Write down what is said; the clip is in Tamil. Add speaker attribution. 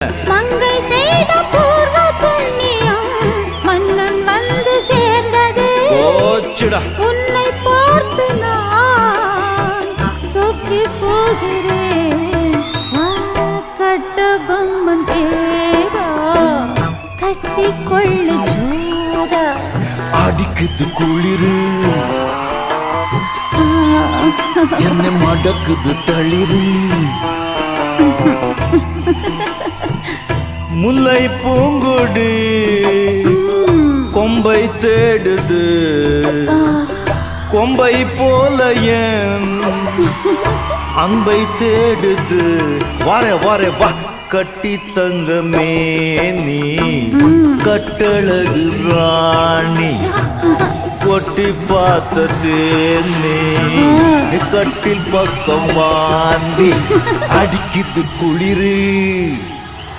Speaker 1: மங்கை செய்த பூர்வ புண்ணியம் மன்னன் வந்து சேர்ந்தது. உன்னை பார்த்து நான் சொக்கி போகிறேன். வா, கட்டபொம்மன் பேரா கட்டிக்கொள்ளு ஜோரா
Speaker 2: அடிக்குது குளிரு. என்னை மடக்குது தளிரு.
Speaker 3: முல்லை பூங்குடி கொம்பை தேடுது. கொம்பை போல என் அன்பை தேடுது. வாரே வாரே வா. கட்டி தங்கமே நீ கட்டழகு ராணி கொட்டி பார்த்த தேனே கட்டில் பக்கம் வாந்தி அடிக்குது குளிரு.